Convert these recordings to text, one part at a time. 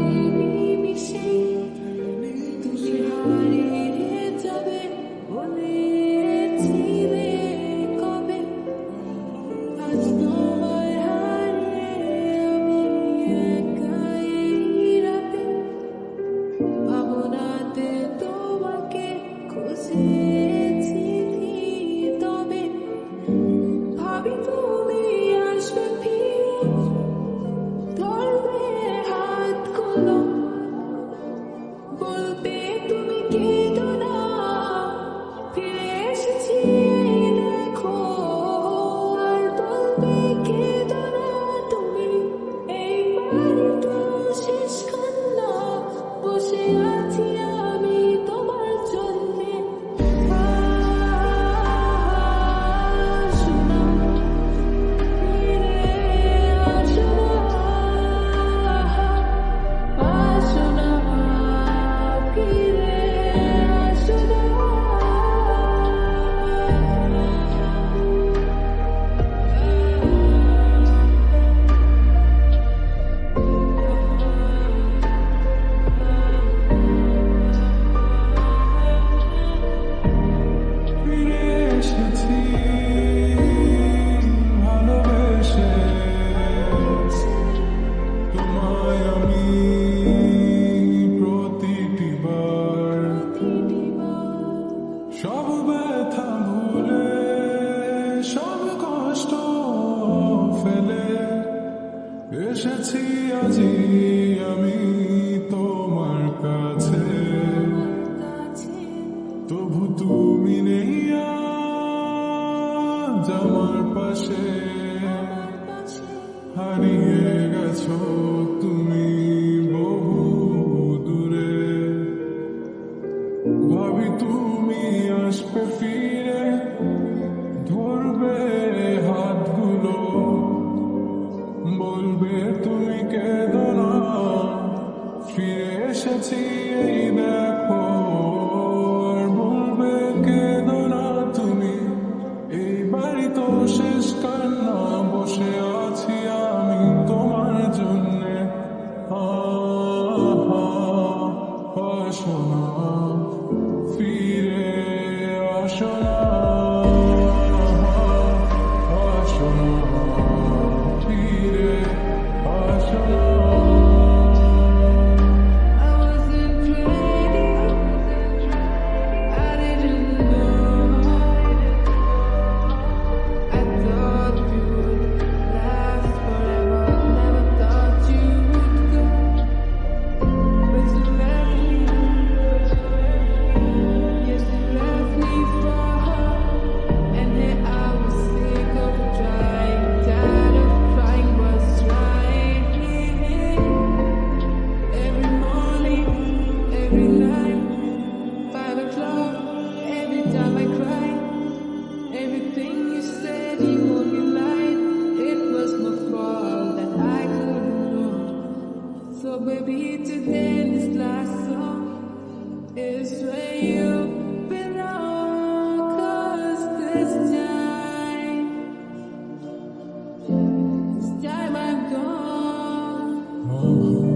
be সব সব কষ্ট ফেলে। এসেছি আমি তোমার কাছে। তবু তুমি নেই আমার পাশে। হারিয়ে গেছো তুমি। আসনা ফিরে আসনা 오호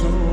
soul.